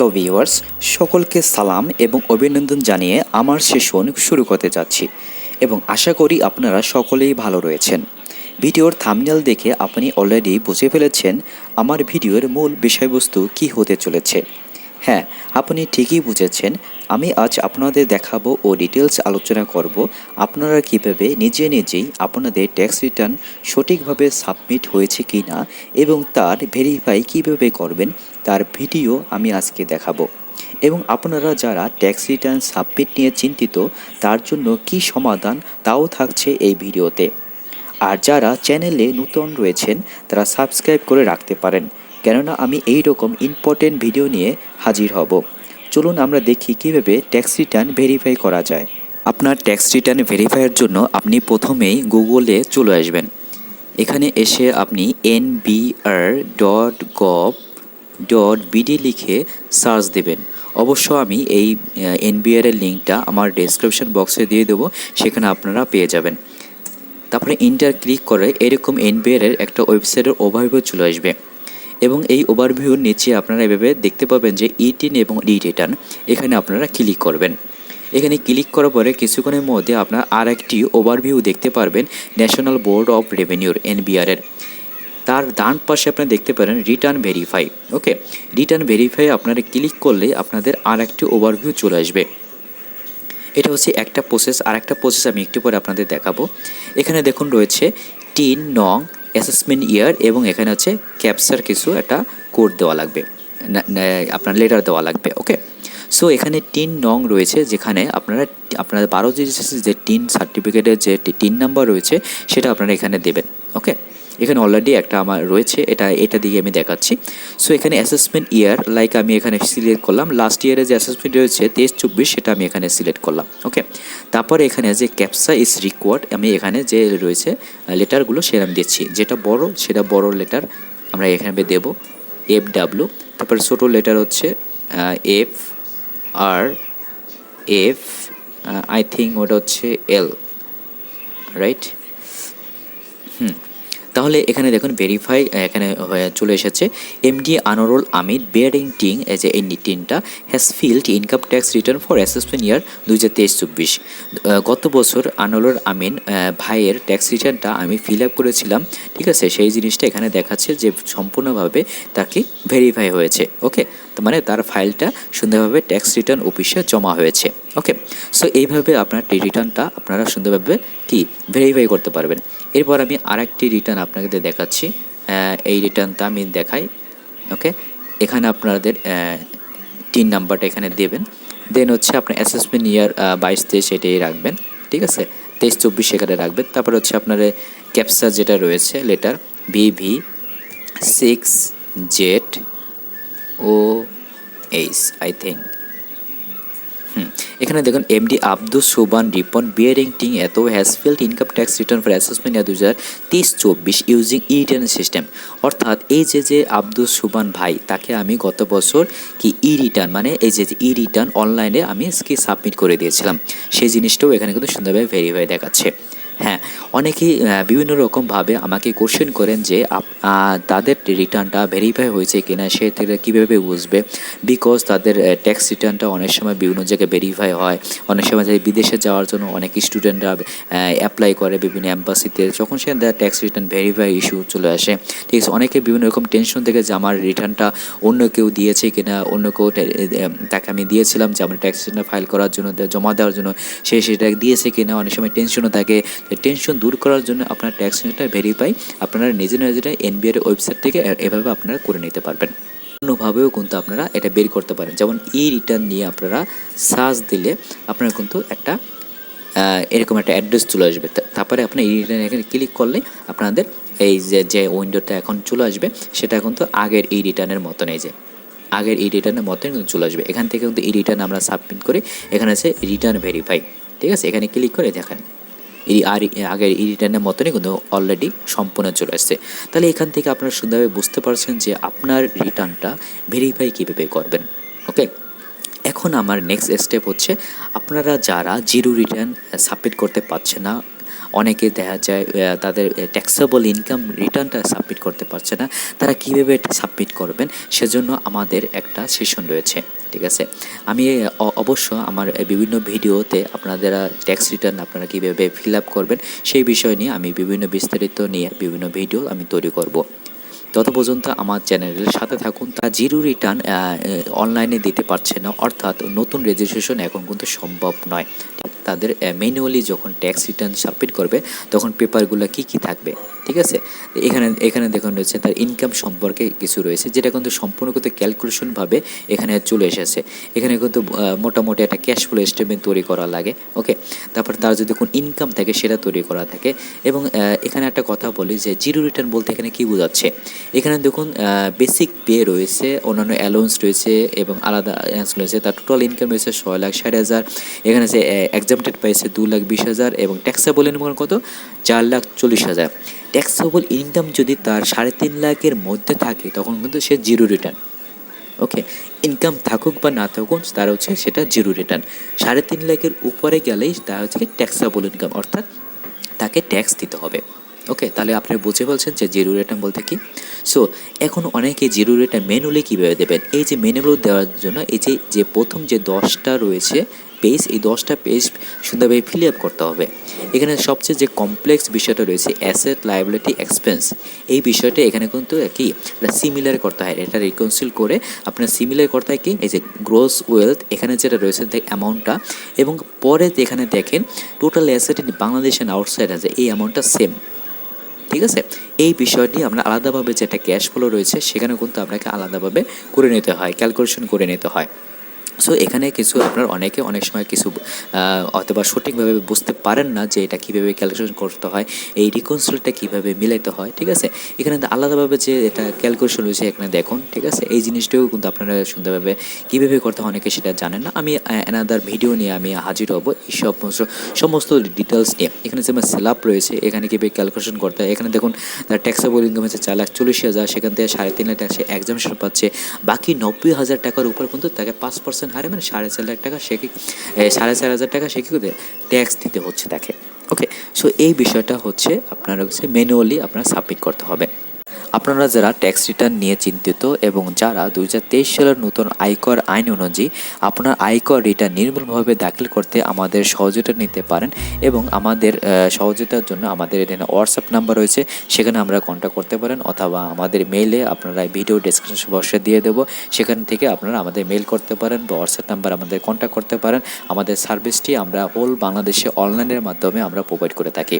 Hello viewers সকলকে সালাম এবং অভিনন্দন জানিয়ে আমার সেশন শুরু করতে যাচ্ছি এবং আশা করি আপনারা সকলেই ভালো রয়েছেন। ভিডিওর থামনেল দেখে আপনি অলরেডি বুঝে ফেলেছেন আমার ভিডিওর মূল বিষয়বস্তু কি হতে চলেছে। হ্যাঁ আপনি ঠিকই বুঝেছেন, আমি আজ আপনাদের দেখাবো ও ডিটেলস আলোচনা করব আপনারা কীভাবে নিজে নিজেই আপনাদের ট্যাক্স রিটার্ন সঠিকভাবে সাবমিট হয়েছে কি না এবং তার ভেরিফাই কীভাবে করবেন তার ভিডিও আমি আজকে দেখাবো। এবং আপনারা যারা ট্যাক্স রিটার্ন সাবমিট নিয়ে চিন্তিত, তার জন্য কি সমাধান তাও থাকছে এই ভিডিওতে। আর যারা চ্যানেলে নতুন রয়েছেন, তারা সাবস্ক্রাইব করে রাখতে পারেন। কেননা আমি এই রকম ইম্পর্টেন্ট ভিডিও নিয়ে হাজির হব। চলুন আমরা দেখি কীভাবে ট্যাক্স রিটার্ন ভেরিফাই করা যায়। আপনার ট্যাক্স রিটার্ন ভেরিফাইয়ের জন্য আপনি প্রথমেই গুগলে চলে আসবেন। এখানে এসে আপনি NBR dot gov dot BD লিখে সার্চ দেবেন। অবশ্য আমি এই এনবিআর এর লিঙ্কটা আমার ডেসক্রিপশন বক্সে দিয়ে দেবো, সেখানে আপনারা পেয়ে যাবেন। তারপরে ইন্টার ক্লিক করে এরকম এনবিআর এর একটা ওয়েবসাইটের ওভারভিউ চলে আসবে। এবং এই ওভারভিউর নিচে আপনারা এভাবে দেখতে পাবেন যে ইটিন এবং রি রিটার্ন এখানে আপনারা ক্লিক করবেন। এখানে ক্লিক করার পরে কিছুক্ষণের মধ্যে আপনার আর একটি ওভারভিউ দেখতে পারবেন ন্যাশনাল বোর্ড অফ রেভিনিউর এনবিআর এর। তার ডান পাশে আপনি দেখতে পারেন return verify okay return verify আপনারা ক্লিক করলে আপনাদের আর একটি ওভারভিউ চলে আসবে। এটা হচ্ছে একটা প্রসেস আর একটা প্রসেস আমি একটু পরে আপনাদের দেখাবো। এখানে দেখুন রয়েছে টিন নং অ্যাসেসমেন্ট ইয়ার এবং এখানে হচ্ছে ক্যাপচার কিছু একটা কোড দেওয়া লাগবে আপনার লেটার দেওয়া লাগবে ওকে সো এখানে টিন নং রয়েছে যেখানে আপনারা আপনার বারো যে টিন সার্টিফিকেটের যে টিন নাম্বার রয়েছে সেটা আপনারা এখানে দেবেন ওকে এখানে অলরেডি একটা আমার রয়েছে, এটা এটা দিয়ে আমি দেখাচ্ছি। সো এখানে অ্যাসেসমেন্ট ইয়ার লাইক আমি এখানে সিলেক্ট করলাম লাস্ট ইয়ারে যে অ্যাসেসমেন্ট রয়েছে, তেইশ চব্বিশ, সেটা আমি এখানে সিলেক্ট করলাম ওকে তারপরে এখানে যে ক্যাপসা ইজ রিকোয়ার্ড আমি এখানে যে রয়েছে লেটারগুলো সেটা আমি দিচ্ছি। যেটা বড়, সেটা বড় লেটার আমরা এখানে দেব এফ ডাব্লু তারপরে ছোটো লেটার হচ্ছে F R F I think ওটা হচ্ছে এল রাইট তাহলে এখানে দেখুন ভেরিফাই এখানে হয়ে, চলে এসেছে। MD Anwarul Amid bearing TIN as a টিনটা has filed income tax return for assessment year দুই হাজার তেইশ চব্বিশ। গত বছর আনোরুল আমিন ভাইয়ের ট্যাক্স রিটার্নটা আমি ফিল আপ করেছিলাম, ঠিক আছে? সেই জিনিসটা এখানে দেখাচ্ছে যে সম্পূর্ণভাবে তাকে ভেরিফাই হয়েছে ওকে মানে তার ফাইলটা সুন্দরভাবে ট্যাক্স রিটার্ন অফিসে জমা হয়েছে। ওকে সো এইভাবে আপনার রিটার্নটা আপনারা সুন্দরভাবে কি ভেরিফাই করতে পারবেন। এরপর আমি আরেকটি রিটার্ন আপনাকে দেখাচ্ছি। এই রিটার্নটা আমি দেখাই। ওকে এখানে আপনাদের তিন নাম্বারটা এখানে দেবেন। দেন হচ্ছে আপনার অ্যাসেসমেন্ট ইয়ার বাইশ, তেইশ এটাই রাখবেন। ঠিক আছে? তেইশ, চব্বিশ সেখানে রাখবেন। তারপর হচ্ছে আপনার ক্যাপসা যেটা রয়েছে letter V V six Z O H I think এখানে দেখুন MD Abdul Subhan Ripon bearing TIN এত has filed income tax return for assessment দু হাজার তেইশ চব্বিশ ইউজিং রিটার্ন সিস্টেম অর্থাৎ এই যে যে আব্দুল সুবান ভাই, তাকে আমি গত বছর কি ই রিটার্ন মানে এই যে ই রিটার্ন অনলাইনে আমি সাবমিট করে দিয়েছিলাম। সেই জিনিসটাও এখানে কিন্তু সুন্দরভাবে ভেরিফাই দেখাচ্ছে। হ্যাঁ অনেকেই বিভিন্ন রকমভাবে আমাকে কোশ্চেন করেন যে তাদের রিটার্নটা ভেরিফাই হয়েছে কিনা, সে থেকে কীভাবে বুঝবে? বিকজ তাদের ট্যাক্স রিটার্নটা অনেক সময় বিভিন্ন জায়গায় ভেরিফাই হয়। অনেক সময় যে বিদেশে যাওয়ার জন্য অনেক স্টুডেন্টরা অ্যাপ্লাই করে বিভিন্ন অ্যাম্বাসিতে যখন সে ট্যাক্স রিটার্ন ভেরিফাই ইস্যু চলে আসে, ঠিক আছে, অনেকে বিভিন্ন রকম টেনশন থেকে যে, আমার রিটার্নটা অন্য কেউ দিয়েছে কিনা, অন্য কেউ তাকে আমি দিয়েছিলাম যে, আমার ট্যাক্স রিটার্ন ফাইল করার জন্য জমা দেওয়ার জন্য, সে সেটা দিয়েছে কিনা? অনেক সময় টেনশনও থাকে। টেনশন দূর করার জন্য আপনার ট্যাক্স রিটার্ন ভেরিফাই আপনারা নিজে নিজেরা এনবিআর ওয়েবসাইট থেকে এভাবে আপনারা করে নিতে পারবেন। অন্যভাবেও কিন্তু আপনারা এটা বের করতে পারেন। যেমন ই রিটার্ন নিয়ে আপনারা সার্চ দিলে আপনারা কিন্তু একটা এরকম একটা অ্যাড্রেস চলে আসবে। তারপরে আপনি ই রিটার্ন এখানে ক্লিক করলে আপনাদের এই যে যে উইন্ডোটা এখন চলে আসবে, সেটা কিন্তু আগের ই রিটার্নের মতন এই যে, আগের ই রিটার্নের মতন কিন্তু চলে আসবে। এখান থেকে কিন্তু ই রিটার্ন আমরা সাবমিট করি এখানে আছে রিটার্ন ভেরিফাই ঠিক আছে? এখানে ক্লিক করে দেখেন। আর আগের ই রিটার্নের মতনই কিন্তু অলরেডি সম্পূর্ণ চলে আসছে। তাহলে এখান থেকে আপনারা সুন্দরভাবে বুঝতে পারছেন যে আপনার রিটার্নটা ভেরিফাই কীভাবে করবেন ওকে এখন আমার নেক্সট স্টেপ হচ্ছে, আপনারা যারা জিরো রিটার্ন সাবমিট করতে পারছে না, অনেকে দেখা যায় তাদের ট্যাক্সেবল ইনকাম রিটার্নটা সাবমিট করতে পারছে না, তারা কীভাবে সাবমিট করবেন, সেজন্য আমাদের একটা সেশন রয়েছে। ঠিক আছে? আমি অবশ্য আমার বিভিন্ন ভিডিওতে আপনাদের ট্যাক্স রিটার্ন আপনারা কীভাবে ফিল আপ করবেন, সেই বিষয় নিয়ে আমি বিভিন্ন বিস্তারিত নিয়ে বিভিন্ন ভিডিও আমি তৈরি করব। তত পর্যন্ত আমার চ্যানেলের সাথে থাকুন। তা জিরো রিটার্ন অনলাইনে দিতে পারছে না, অর্থাৎ নতুন রেজিস্ট্রেশন এখন কিন্তু সম্ভব নয়। তাদের ম্যানুয়ালি যখন ট্যাক্স রিটার্ন সাবমিট করবে, তখন পেপারগুলো কি কি থাকবে? ঠিক আছে? এখানে এখানে দেখুন রয়েছে তার ইনকাম সম্পর্কে কিছু রয়েছে, যেটা কিন্তু সম্পূর্ণ কিন্তু ক্যালকুলেশনভাবে এখানে চলে এসেছে। এখানে কিন্তু মোটামুটি একটা ক্যাশ ফ্লো স্টেটমেন্ট তৈরি করা লাগে ওকে তারপর তার যদি কোন ইনকাম থাকে, সেটা তৈরি করা থাকে। এবং এখানে একটা কথা বলি যে জিরো রিটার্ন বলতে এখানে কী বোঝাচ্ছে? এখানে দেখুন বেসিক পে রয়েছে, অন্যান্য অ্যালাউন্স রয়েছে, এবং আলাদা অ্যালাউন্স রয়েছে, তার টোটাল ইনকাম রয়েছে ছয় লাখ ষাট হাজার। এখানে যে এক্সামটেড পাইছে দু লাখ বিশ হাজার, এবং ট্যাক্সেবল ইনকাম কত? চার লাখ চল্লিশ হাজার। ট্যাক্সেবল ইনকাম যদি তার সাড়ে তিন লাখের মধ্যে থাকে, তখন কিন্তু সে জিরো রিটার্ন ওকে ইনকাম থাকুক বা না থাকুক, তার হচ্ছে সেটা জিরো রিটার্ন সাড়ে তিন লাখের উপরে গেলেই তা হচ্ছে ট্যাক্সেবল ইনকাম অর্থাৎ তাকে ট্যাক্স দিতে হবে। ওকে তাহলে আপনি বুঝে বলছেন যে জিরো রিটার্ন বলতে কি? সো এখন অনেকে জিরো রিটার্ন ম্যানুয়ালি কীভাবে দেবেন? এই যে ম্যানুয়াল দেওয়ার জন্য, এই যে যে প্রথম যে দশটা রয়েছে পেজ এই দশটা পেজ সুন্দরভাবে ফিল করতে হবে। এখানে সবচেয়ে যে কমপ্লেক্স বিষয়টা রয়েছে অ্যাসেট লাইবিলিটি এক্সপেন্স এই বিষয়টা এখানে কিন্তু কি সিমিলার করতে হয়। এটা রিকনসিল করে আপনার সিমিলার করতে হয় কি, এই যে গ্রোস ওয়েলথ এখানে যেটা রয়েছে অ্যামাউন্টটা এবং পরে এখানে দেখেন total asset in Bangladesh and outside আছে, এই অ্যামাউন্টটা সেম ঠিক আছে? এই বিষয়টি আমরা আলাদাভাবে যেটা ক্যাশ ফ্লো রয়েছে সেখানে কিন্তু আপনাকে আলাদাভাবে করে নিতে হয় ক্যালকুলেশন করে নিতে হয়। সো এখানে কিছু আপনার অনেকে অনেক সময় কিছু অথবা সঠিকভাবে বুঝতে পারেন না যে এটা কীভাবে ক্যালকুলেশন করতে হয়, এই রিকনসিলটা কীভাবে মিলাইতে হয়, ঠিক আছে? এখানে আলাদাভাবে যে এটা ক্যালকুলেশন রয়েছে এখানে দেখুন, ঠিক আছে? এই জিনিসটাও কিন্তু আপনারা সুন্দরভাবে কীভাবে করতে হয়, অনেকে সেটা জানেন না। আমি অ্যানাদার ভিডিও নিয়ে আমি হাজির হব এই সমস্ত সমস্ত ডিটেলস নিয়ে। এখানে যেমন সেলাপ রয়েছে, এখানে কীভাবে ক্যালকুলেশন করতে হয়, এখানে দেখুন তার ট্যাক্সেবল ইনকাম হচ্ছে চার লাখ চল্লিশ হাজার, সেখান থেকে সাড়ে তিন লাখ টাকা সে এক্সামিশন পাচ্ছে। বাকি নব্বই হাজার টাকার উপর কিন্তু তাকে পাঁচ পার্সেন্ট হারে মানে সাড়ে চার লাখ টাকা সে কি সাড়ে চার হাজার টাকা সে কী ট্যাক্স দিতে হচ্ছে তাকে। ওকে সো এই বিষয়টা হচ্ছে আপনার হচ্ছে ম্যানুয়ালি আপনার সাবমিট করতে হবে। আপনারা যারা ট্যাক্স রিটার্ন নিয়ে চিন্তিত এবং যারা দু হাজার তেইশ সালের নতুন আয়কর আইন অনুযায়ী আপনার আয়কর রিটার্ন নির্ভুলভাবে দাখিল করতে আমাদের সহযোগিতা নিতে পারেন এবং আমাদের সহযোগিতার জন্য আমাদের এখানে হোয়াটসঅ্যাপ নাম্বার রয়েছে, সেখানে আমরা কন্ট্যাক্ট করতে পারেন অথবা আমাদের মেইলে আপনারা ভিডিও ডিসক্রিপশন বক্সে দিয়ে দেবো, সেখান থেকে আপনারা আমাদের মেইল করতে পারেন বা হোয়াটসঅ্যাপ নাম্বার আমাদের কন্ট্যাক্ট করতে পারেন। আমাদের সার্ভিসটি আমরা হোল বাংলাদেশে অনলাইনের মাধ্যমে আমরা প্রোভাইড করে থাকি।